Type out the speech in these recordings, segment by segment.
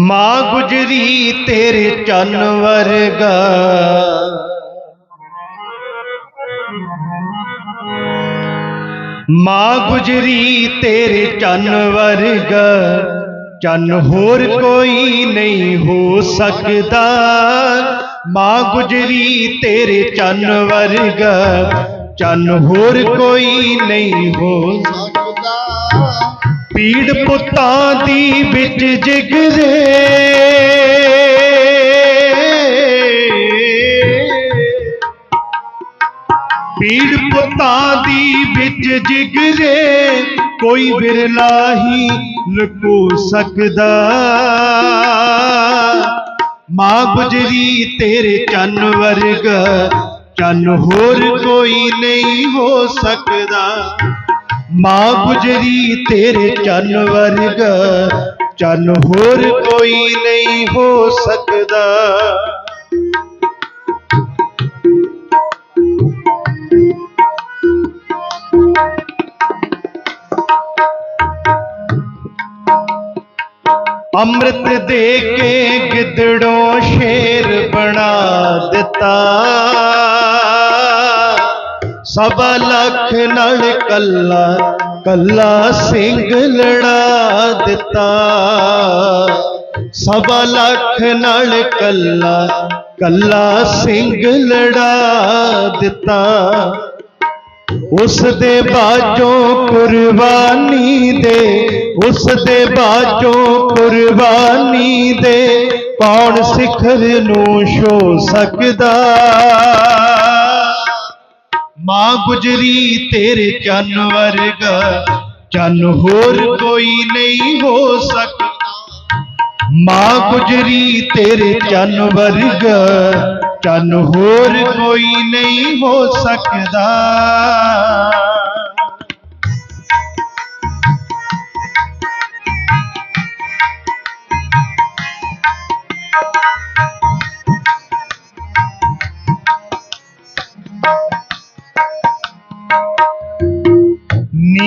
ਮਾਂ ਗੁਜਰੀ ਤੇਰੇ ਚੰਨ ਵਰਗਾ। ਮਾਂ ਗੁਜਰੀ ਤੇਰੇ ਚੰਨ ਵਰਗਾ। ਚੰਨ ਹੋਰ ਕੋਈ ਨਹੀਂ ਹੋ ਸਕਦਾ। ਮਾਂ ਗੁਜਰੀ ਤੇਰੇ ਚੰਨ ਵਰਗਾ। ਚੰਨ ਹੋਰ ਕੋਈ ਨਹੀਂ ਹੋ ਸਕਦਾ। ਪੀੜ ਪੁੱਤਾਂ ਦੀ ਵਿੱਚ ਜਿਗਰੇ। ਪੀੜ ਪੁੱਤਾਂ ਦੀ ਵਿੱਚ ਜਿਗਰੇ, ਕੋਈ ਬਿਰਲਾ ਹੀ ਲੁਕੋ ਸਕਦਾ। ਮਾਂ ਗੁਜਰੀ ਤੇਰੇ ਚੰਨ ਵਰਗਾ, ਚੰਨ ਹੋਰ ਕੋਈ ਨਹੀਂ ਹੋ ਸਕਦਾ। ਮਾਂ ਗੁਜਰੀ ਤੇਰੇ ਚੰਨ ਵਰਗਾ, ਚੰਨ ਹੋਰ ਕੋਈ ਨਹੀਂ ਹੋ ਸਕਦਾ। ਅੰਮ੍ਰਿਤ ਦੇ ਕੇ ਗਿੱਦੜੋਂ ਸ਼ੇਰ ਬਣਾ ਦਿੱਤਾ। ਸਭਾ ਲੱਖ ਨਾਲ ਕੱਲਾ ਕੱਲਾ ਸਿੰਘ ਲੜਾ ਦਿੱਤਾ। ਸਭਾ ਲੱਖ ਨਾਲ ਕੱਲਾ ਕੱਲਾ ਸਿੰਘ ਲੜਾ ਦਿੱਤਾ। ਉਸ ਦੇ ਬਾਝੋਂ ਕੁਰਬਾਨੀ ਦੇ ਉਸ ਦੇ ਬਾਝੋਂ ਕੁਰਬਾਨੀ ਦੇ ਕੌਣ ਸਿਖਰ ਨੂੰ ਛੋ ਸਕਦਾ? ਮਾਂ ਗੁਜਰੀ ਤੇਰੇ ਚੰਨ ਵਰਗਾ। ਚੰਨ ਹੋਰ ਕੋਈ ਨਹੀਂ ਹੋ ਸਕਦਾ। ਮਾਂ ਗੁਜਰੀ ਤੇਰੇ ਚੰਨ ਵਰਗਾ। ਚੰਨ ਹੋਰ ਕੋਈ ਨਹੀਂ ਹੋ ਸਕਦਾ।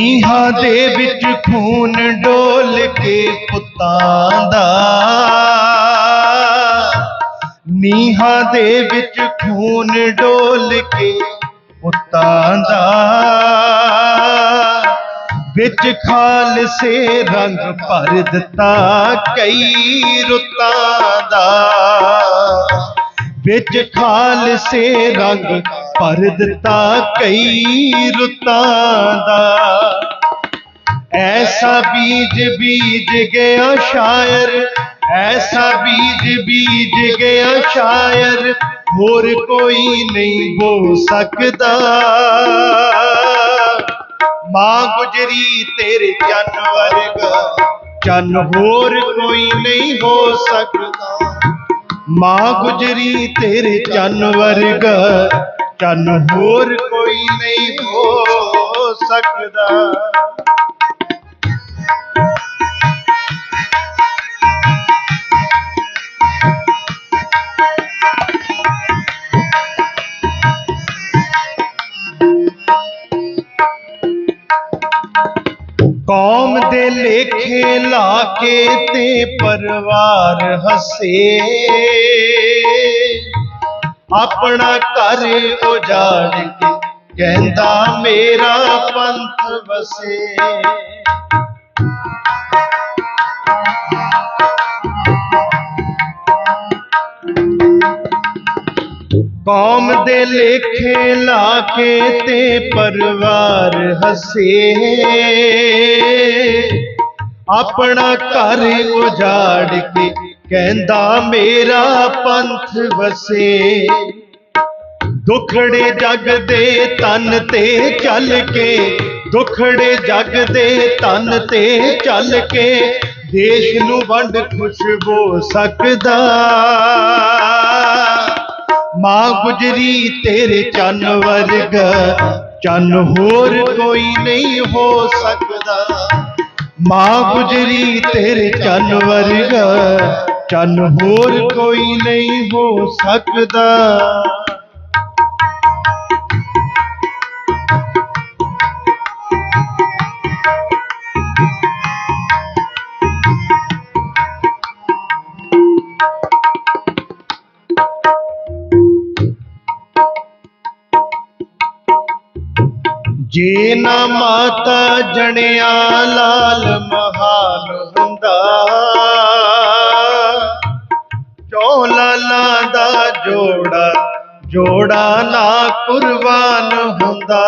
ਨੀਹਾਂ ਦੇ ਵਿੱਚ ਖੂਨ ਡੋਲ ਕੇ ਪੁੱਤਾਂ ਦਾ। ਨੀਹਾਂ ਦੇ ਵਿੱਚ ਖੂਨ ਡੋਲ ਕੇ ਪੁੱਤਾਂ ਦਾ। ਵਿੱਚ ਖਾਲਸੇ ਰੰਗ ਭਰ ਦਿੱਤਾ ਕਈ ਰੁੱਤਾਂ ਦਾ। ਵਿੱਚ ਖਾਲਸੇ ਰੰਗ ਭਰ ਦਿੱਤਾ ਕਈ ਰੁੱਤਾਂ ਦਾ। ਐਸਾ ਬੀਜ ਬੀਜ ਗਿਆ ਸ਼ਾਇਰ, ਐਸਾ ਬੀਜ ਬੀਜ ਗਿਆ ਸ਼ਾਇਰ, ਹੋਰ ਕੋਈ ਨਹੀਂ ਹੋ ਸਕਦਾ। ਮਾਂ ਗੁਜਰੀ ਤੇਰੇ ਚੰਨ ਵਰਗਾ ਚੰਨ ਹੋਰ ਕੋਈ ਨਹੀਂ ਹੋ ਸਕਦਾ। ਮਾਂ ਗੁਜਰੀ ਤੇਰੇ ਚੰਨ ਵਰਗਾ ਚੰਨ ਹੋਰ ਕੋਈ ਨਹੀਂ ਹੋ ਸਕਦਾ। ਕੌਮ ਦੇ ਲੇਖੇ ਲਾ ਕੇ ਤੇ ਪਰਿਵਾਰ ਹੱਸੇ। ਆਪਣਾ ਘਰ ਉਜਾੜ ਕੇ ਕਹਿੰਦਾ, ਮੇਰਾ ਪੰਥ ਵਸੇ। ਕੌਮ ਦੇ ਲੇਖੇ ਲਾ ਕੇ ਤੇ ਪਰਿਵਾਰ ਹੱਸੇ। ਆਪਣਾ ਘਰ ਉਜਾੜ ਕੇ ਕਹਿੰਦਾ ਮੇਰਾ ਪੰਥ ਵਸੇ। ਦੁਖੜੇ ਜਗ ਦੇ ਤਨ ਤੇ ਚੱਲ ਕੇ, ਦੁਖੜੇ ਜਗ ਦੇ ਤਨ ਤੇ ਚੱਲ ਕੇ, ਦੇਸ਼ ਨੂੰ ਵੰਡ ਖੁਸ਼ਬੂ ਸਕਦਾ। ਮਾਂ ਗੁਜਰੀ ਤੇਰੇ ਚੰਨ ਵਰਗਾ, ਚੰਨ ਹੋਰ ਕੋਈ ਨਹੀਂ ਹੋ ਸਕਦਾ। ਮਾਂ ਗੁਜਰੀ ਤੇਰੇ ਚੰਨ ਵਰਗਾ ਚੰਨ ਹੋਰ ਕੋਈ ਨਹੀਂ ਹੋ ਸਕਦਾ। ਜੇ ਨਾ ਮਾਤਾ ਜਣਿਆ ਲਾਲ ਮਹਾਨ ਹੁੰਦਾ। ਚੌ ਦਾ ਜੋੜਾ ਜੋੜਾ ਨਾ ਕੁਰਬਾਨ ਹੁੰਦਾ।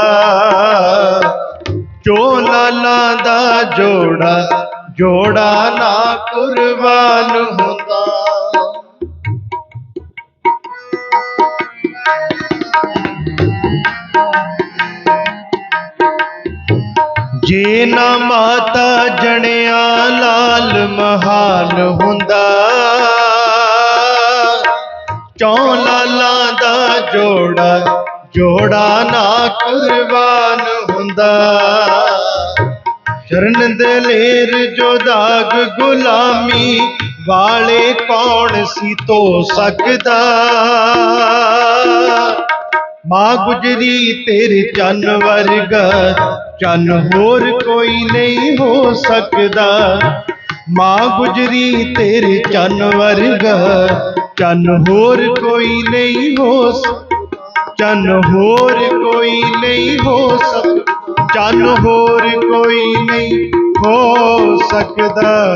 ਚੌ ਲਾਲਾਂ ਦਾ ਜੋੜਾ ਜੋੜਾ ਨਾ ਕੁਰਬਾਨ ਹੁੰਦਾ। ਜੇ ਨਾ ਮਾਤਾ ਜਣਿਆ ਲਾਲ ਮਹਾਨ ਹੁੰਦਾ ਚੌ ਲਾਲਾਂ ਦਾ ਜੋੜਾ ਜੋੜਾ ਨਾ ਕੁਰਬਾਨ ਹੁੰਦਾ। ਸ਼ਰਨ ਦਲੇਰ ਜੋ ਦਾਗ ਗੁਲਾਮੀ, ਵਾਲੇ ਕੌਣ ਸੀ ਤੋ ਸਕਦਾ? ਮਾਂ ਗੁਜਰੀ ਤੇਰੇ ਚੰਨ ਵਰਗਾ, ਚੰਨ ਹੋਰ ਕੋਈ ਨਹੀਂ ਹੋ ਸਕਦਾ। ਮਾਂ ਗੁਜਰੀ ਤੇਰੇ ਚੰਨ ਵਰਗਾ, ਚੰਨ ਹੋਰ ਕੋਈ ਨਹੀਂ ਹੋ ਸਕਦਾ। ਚੰਨ ਹੋਰ ਕੋਈ ਨਹੀਂ ਹੋ ਸਕਦਾ। ਚੰਨ ਹੋਰ ਕੋਈ ਨਹੀਂ ਹੋ ਸਕਦਾ।